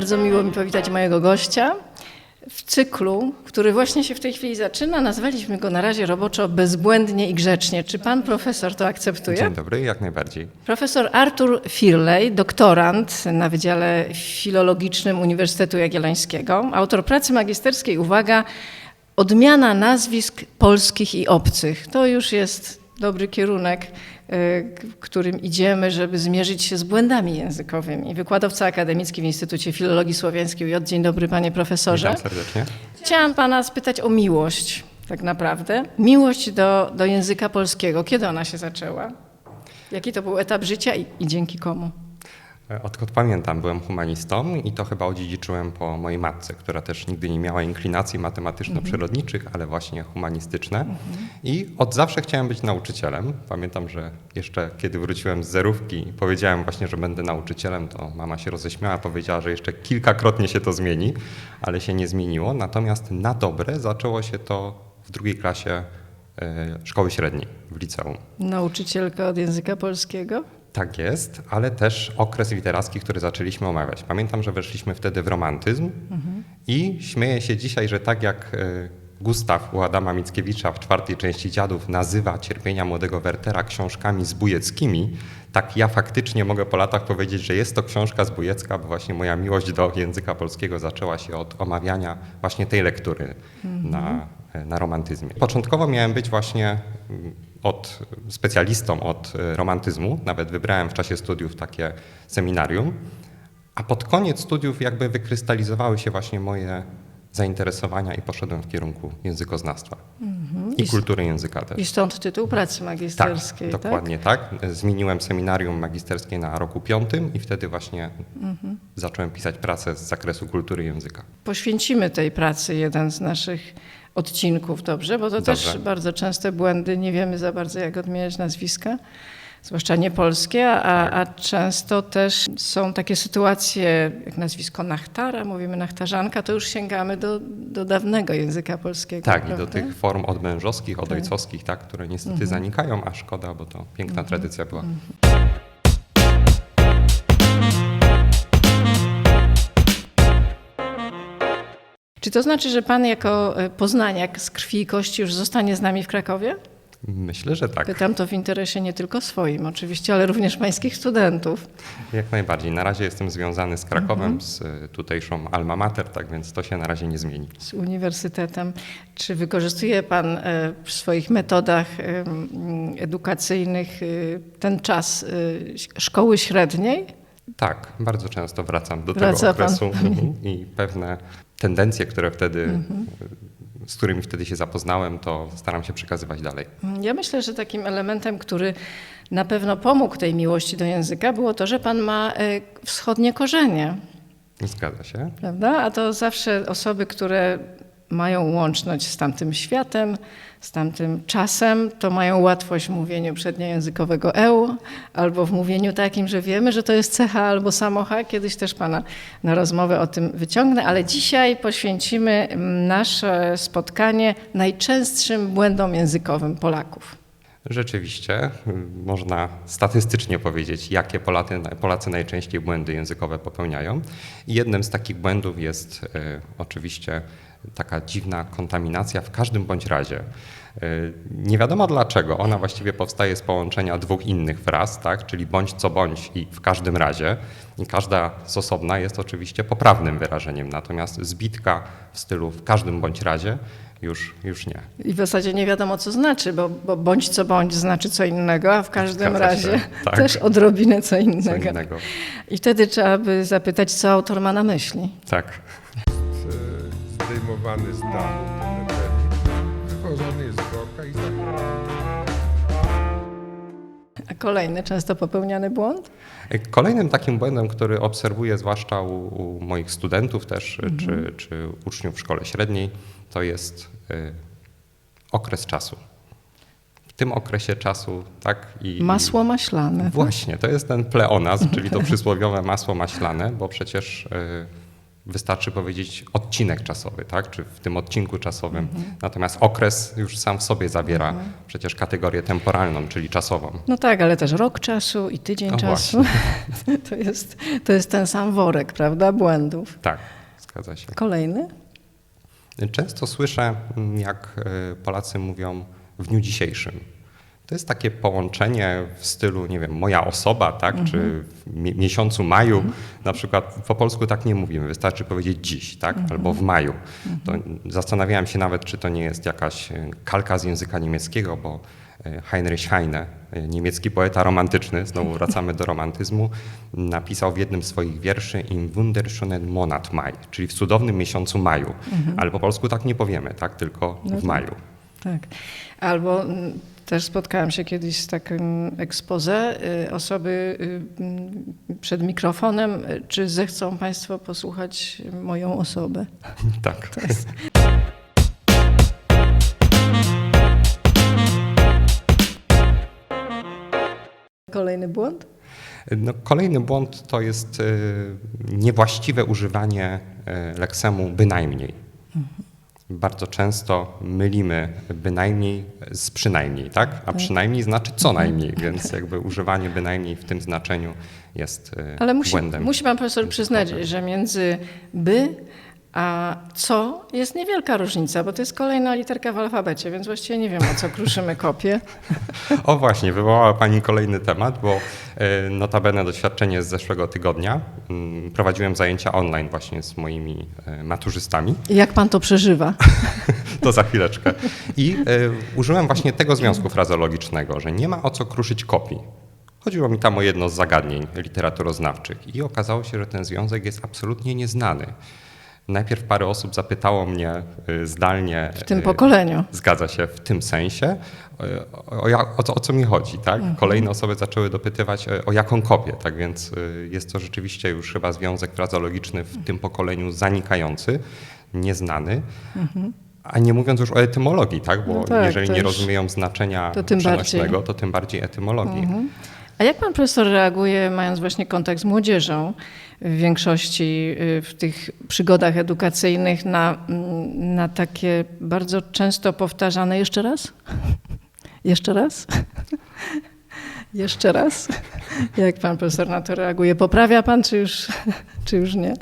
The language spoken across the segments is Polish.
Bardzo miło mi powitać mojego gościa. W cyklu, który właśnie się w tej chwili zaczyna, nazwaliśmy go na razie roboczo bezbłędnie i grzecznie. Czy pan profesor to akceptuje? Dzień dobry, jak najbardziej. Profesor Artur Firley, doktorant na Wydziale Filologicznym Uniwersytetu Jagiellońskiego, autor pracy magisterskiej, uwaga, odmiana nazwisk polskich i obcych. To już jest dobry kierunek, którym idziemy, żeby zmierzyć się z błędami językowymi. Wykładowca akademicki w Instytucie Filologii Słowiańskiej UJ. Dzień dobry, panie profesorze. Witam serdecznie. Chciałam pana spytać o miłość, tak naprawdę. Miłość do, do języka polskiego. Kiedy ona się zaczęła? Jaki to był etap życia i, i dzięki komu? E, Odkąd pamiętam, byłem humanistą i to chyba odziedziczyłem po mojej matce, która też nigdy nie miała inklinacji matematyczno-przyrodniczych, ale właśnie humanistyczne. I od zawsze chciałem być nauczycielem. Pamiętam, że jeszcze kiedy wróciłem z zerówki i powiedziałem właśnie, że będę nauczycielem, to mama się roześmiała, powiedziała, że jeszcze kilkakrotnie się to zmieni, ale się nie zmieniło. Natomiast na dobre zaczęło się to w drugiej klasie e, szkoły średniej w liceum. Nauczycielka od języka polskiego? Tak jest, ale też okres literacki, który zaczęliśmy omawiać. Pamiętam, że weszliśmy wtedy w romantyzm i śmieję się dzisiaj, że tak jak e, Gustaw u Adama Mickiewicza w czwartej części Dziadów nazywa cierpienia młodego Wertera książkami zbójeckimi, tak ja faktycznie mogę po latach powiedzieć, że jest to książka zbójecka, bo właśnie moja miłość do języka polskiego zaczęła się od omawiania właśnie tej lektury na, na romantyzmie. Początkowo miałem być właśnie mm, od specjalistą od e, romantyzmu, nawet wybrałem w czasie studiów takie seminarium, a pod koniec studiów jakby wykrystalizowały się właśnie moje zainteresowania i poszedłem w kierunku językoznawstwa i I kultury języka też. I stąd tytuł pracy Tak, magisterskiej, tak? dokładnie tak. Zmieniłem seminarium magisterskie na roku piątym i wtedy właśnie Mhm. zacząłem pisać pracę z zakresu kultury języka. Poświęcimy tej pracy jeden z naszych odcinków, dobrze? Bo to też Dobrze. bardzo częste błędy, nie wiemy za bardzo jak odmieniać nazwiska, zwłaszcza nie polskie, a, a często też są takie sytuacje, jak nazwisko Nachtara, mówimy Nachtarzanka, to już sięgamy do, do dawnego języka polskiego. Tak, i do prawda? tych form odmężowskich, odojcowskich, tak, które niestety Mhm. zanikają, a szkoda, bo to piękna tradycja była. Czy to znaczy, że pan jako e, poznaniak z krwi i kości już zostanie z nami w Krakowie? Myślę, że tak. Pytam to w interesie nie tylko swoim oczywiście, ale również pańskich studentów. Jak najbardziej. Na razie jestem związany z Krakowem, Mhm. z y, tutejszą Alma Mater, tak więc to się na razie nie zmieni. z uniwersytetem. Czy wykorzystuje Pan e, w swoich metodach edukacyjnych e, ten czas e, szkoły średniej? Tak, bardzo często wracam do Wraca tego okresu mhm, i pewne tendencje, które wtedy, Mhm. z którymi wtedy się zapoznałem, to staram się przekazywać dalej. Ja myślę, że takim elementem, który na pewno pomógł tej miłości do języka, było to, że Pan ma e, wschodnie korzenie. Zgadza się. Prawda? A to zawsze osoby, które mają łączność z tamtym światem, z tamtym czasem, to mają łatwość w mówieniu przedniojęzykowego eu, albo w mówieniu takim, że wiemy, że to jest cecha albo samocha. Kiedyś też Pana na rozmowę o tym wyciągnę, ale dzisiaj poświęcimy mm, nasze spotkanie najczęstszym błędom językowym Polaków. Rzeczywiście, można statystycznie powiedzieć, jakie Polacy, Polacy najczęściej błędy językowe popełniają. Jednym z takich błędów jest y, oczywiście taka dziwna kontaminacja w każdym bądź razie. Y, Nie wiadomo dlaczego, ona właściwie powstaje z połączenia dwóch innych fraz, tak? czyli bądź co bądź i w każdym razie. I każda z osobna jest oczywiście poprawnym wyrażeniem, natomiast zbitka w stylu w każdym bądź razie już, już nie. I w zasadzie nie wiadomo, co znaczy, bo, bo bądź co bądź znaczy co innego, a w każdym Zgadza się, razie tak. też odrobinę co innego. Co innego. I wtedy trzeba by zapytać, co autor ma na myśli. Tak. Zdejmowany z dachu wywożony jest z i zakładany. A kolejny często popełniany błąd? Kolejnym takim błędem, który obserwuję zwłaszcza u, u moich studentów też, czy, czy uczniów w szkole średniej, to jest y, okres czasu. W tym okresie czasu, tak? I, Masło maślane. Właśnie, to jest ten pleonazm, czyli to przysłowiowe masło maślane, bo przecież y, wystarczy powiedzieć odcinek czasowy, tak? czy w tym odcinku czasowym. Natomiast okres już sam w sobie zawiera przecież kategorię temporalną, czyli czasową. No tak, ale też rok czasu i tydzień No czasu. To jest, to jest ten sam worek, prawda, błędów. Tak, zgadza się. Kolejny? Często słyszę, jak e, Polacy mówią w dniu dzisiejszym. To jest takie połączenie w stylu, nie wiem, moja osoba, tak, czy w mi- miesiącu maju. Na przykład po polsku tak nie mówimy, wystarczy powiedzieć dziś, tak, albo w maju. To zastanawiałem się nawet, czy to nie jest jakaś e, kalka z języka niemieckiego, bo e, Heinrich Heine, e, niemiecki poeta romantyczny, znowu wracamy do romantyzmu, napisał w jednym z swoich wierszy Im wunderschönen Monat Mai, czyli w cudownym miesiącu maju. Ale po polsku tak nie powiemy, tak, tylko w maju. Tak. Albo mm, też spotkałam się kiedyś z takim expose y, osoby y, mm, przed mikrofonem, y, czy zechcą Państwo posłuchać moją osobę. Tak. Kolejny błąd? No, kolejny błąd to jest niewłaściwe używanie leksemu bynajmniej. Bardzo często mylimy bynajmniej z przynajmniej, tak? A przynajmniej znaczy co najmniej, więc jakby używanie bynajmniej w tym znaczeniu jest e, Ale musi, błędem. musi Pan Profesor przyznać, że między by co jest niewielka różnica, bo to jest kolejna literka w alfabecie, więc właściwie nie wiem, o co kruszymy kopię. O właśnie, wywołała Pani kolejny temat, bo e, notabene doświadczenie z zeszłego tygodnia. Mm, Prowadziłem zajęcia online właśnie z moimi e, maturzystami. I Jak Pan to przeżywa? To za chwileczkę. I e, użyłem właśnie tego związku frazologicznego, że nie ma o co kruszyć kopii. Chodziło mi tam o jedno z zagadnień literaturoznawczych i okazało się, że ten związek jest absolutnie nieznany. Najpierw parę osób zapytało mnie e, zdalnie. W tym e, pokoleniu. Zgadza się w tym sensie. E, O, o, o, co, o co mi chodzi, tak? Mhm. Kolejne osoby zaczęły dopytywać o jaką kopię, tak więc jest to rzeczywiście już chyba związek frazologiczny w tym pokoleniu zanikający, nieznany. A nie mówiąc już o etymologii, tak? Bo No tak, jeżeli nie rozumieją znaczenia to przenośnego, bardziej. to tym bardziej etymologii. A jak pan profesor reaguje, mając właśnie kontakt z młodzieżą, w większości y, w tych przygodach edukacyjnych, na, mm, na takie bardzo często powtarzane jeszcze raz? Jeszcze raz? Jeszcze raz? Jak pan profesor na to reaguje? Poprawia pan, czy już, czy już nie?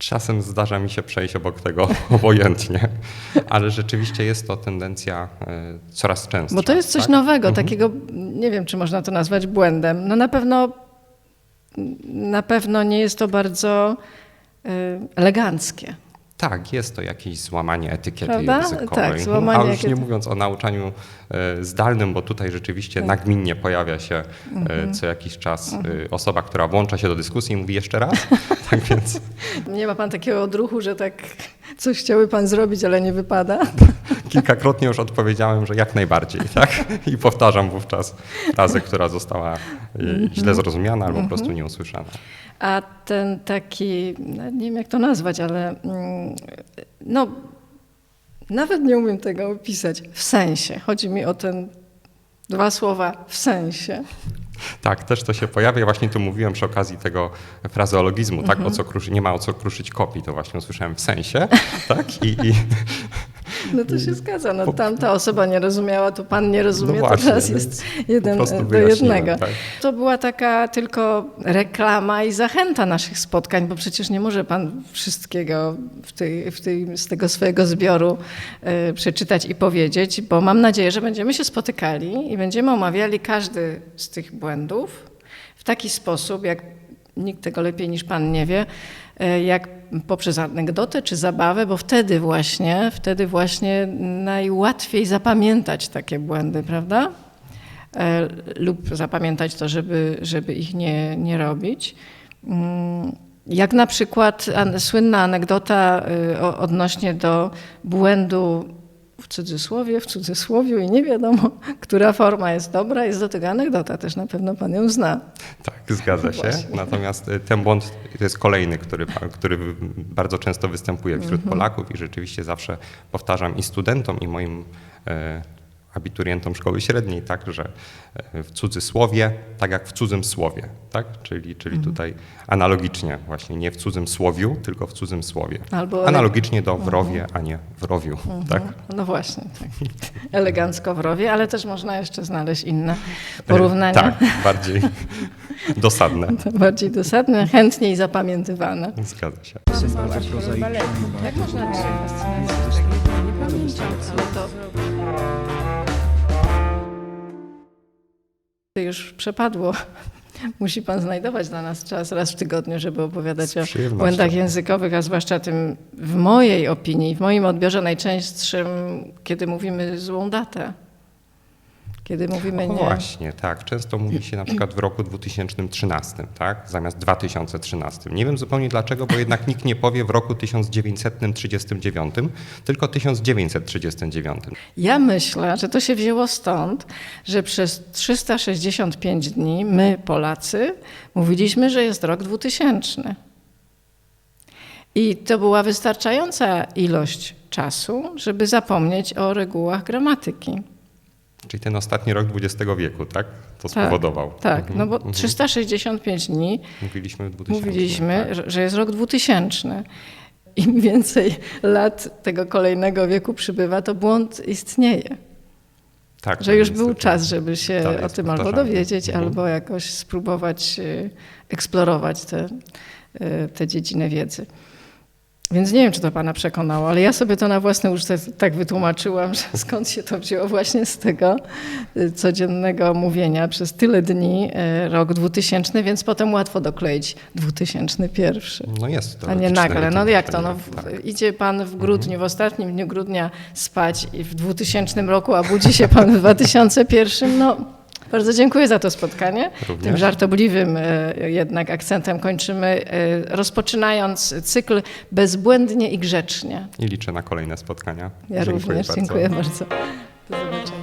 Czasem zdarza mi się przejść obok tego obojętnie, ale rzeczywiście jest to tendencja e, coraz częstsza. Bo to jest coś tak? nowego, takiego, nie wiem, czy można to nazwać błędem. No na pewno, na pewno nie jest to bardzo y, eleganckie. Tak, jest to jakieś złamanie etykiety Prawda? językowej. Tak, złamanie A już nie etykiety. mówiąc o nauczaniu e, zdalnym, bo tutaj rzeczywiście Tak. nagminnie pojawia się Mhm. e, co jakiś czas e, osoba, która włącza się do dyskusji i mówi jeszcze raz. tak więc Nie ma pan takiego odruchu, że tak coś chciałby pan zrobić, ale nie wypada? kilkakrotnie już odpowiedziałem, że jak najbardziej. Tak? I powtarzam wówczas frazę, która została e, Mhm. źle zrozumiana albo po prostu nieusłyszana. A ten taki, no, nie wiem jak to nazwać, ale mm, no, nawet nie umiem tego opisać. W sensie. Chodzi mi o ten dwa słowa w sensie. Tak, też to się pojawia. Właśnie tu mówiłem przy okazji tego frazeologizmu, tak? Mhm. O co kruszy, nie ma o co kruszyć kopii, to właśnie usłyszałem w sensie, tak? I, i No to się zgadza. No, tamta osoba nie rozumiała, to pan nie rozumie, No właśnie, to teraz więc jest jeden prostu do jednego. tak. To była taka tylko reklama i zachęta naszych spotkań, bo przecież nie może pan wszystkiego w tej, w tej, z tego swojego zbioru e, przeczytać i powiedzieć, bo mam nadzieję, że będziemy się spotykali i będziemy omawiali każdy z tych błędów w taki sposób, jak nikt tego lepiej niż pan nie wie, e, jak poprzez anegdotę czy zabawę, bo wtedy właśnie, wtedy właśnie najłatwiej zapamiętać takie błędy, prawda? E, lub zapamiętać to, żeby, żeby ich nie, nie robić. Mm, Jak na przykład słynna anegdota o- odnośnie do błędu w cudzysłowie, w cudzysłowiu i nie wiadomo, która forma jest dobra, jest do tego anegdota, też na pewno pan ją zna. tak, zgadza się. Właśnie. Natomiast e, ten błąd to jest kolejny, który, który bardzo często występuje wśród Mhm. Polaków i rzeczywiście zawsze powtarzam i studentom, i moim e, abiturientom szkoły średniej, tak, że e, w cudzysłowie, tak jak w cudzym słowie, tak? Czyli, czyli tutaj analogicznie właśnie, nie w cudzym słowiu, tylko w cudzym słowie. Albo Analogicznie do wrowie, a nie wrowiu, tak? No właśnie, tak. elegancko w rowie, ale też można jeszcze znaleźć inne porównania. Tak, bardziej dosadne. To bardziej dosadne, chętniej zapamiętywane. Zgadza się. Jak można dzisiaj fascynację nie pamięcią, ale to... To już przepadło. Musi pan znajdować dla nas czas raz w tygodniu, żeby opowiadać o błędach językowych, a zwłaszcza tym w mojej opinii, w moim odbiorze najczęstszym, kiedy mówimy złą datę. Kiedy mówimy O, nie. właśnie, tak. Często mówi się na przykład w roku 2013, tak? Zamiast 2013. Nie wiem zupełnie dlaczego, bo jednak nikt nie powie w roku 1939, tylko 1939. Ja myślę, że to się wzięło stąd, że przez 365 dni my, Polacy, mówiliśmy, że jest rok 2000. I to była wystarczająca ilość czasu, żeby zapomnieć o regułach gramatyki. Czyli ten ostatni rok XX wieku, tak? To Tak, spowodował. Tak, Mhm, no bo mhm. 365 dni Mówiliśmy w 2000. mówiliśmy, tak. że- jest rok 2000. Im więcej lat tego kolejnego wieku przybywa, to błąd istnieje. tak. Że już był czas, żeby się dalej o tym albo dowiedzieć, Mhm. albo jakoś spróbować y, eksplorować tę te, te dziedzinę wiedzy. Więc nie wiem, czy to Pana przekonało, ale ja sobie to na własne użycie tak wytłumaczyłam, że skąd się to wzięło właśnie z tego y, codziennego mówienia przez tyle dni, y, rok 2000, więc potem łatwo dokleić 2001. No jest to. A nie nagle. No jak to? No, tak. Idzie pan w grudniu, w ostatnim dniu grudnia spać i w 2000 roku, a budzi się pan w 2001. No, bardzo dziękuję za to spotkanie. Również. Tym żartobliwym e, jednak akcentem kończymy, e, rozpoczynając cykl bezbłędnie i grzecznie. I liczę na kolejne spotkania. Ja Dziękuję również bardzo. dziękuję bardzo. Do zobaczenia.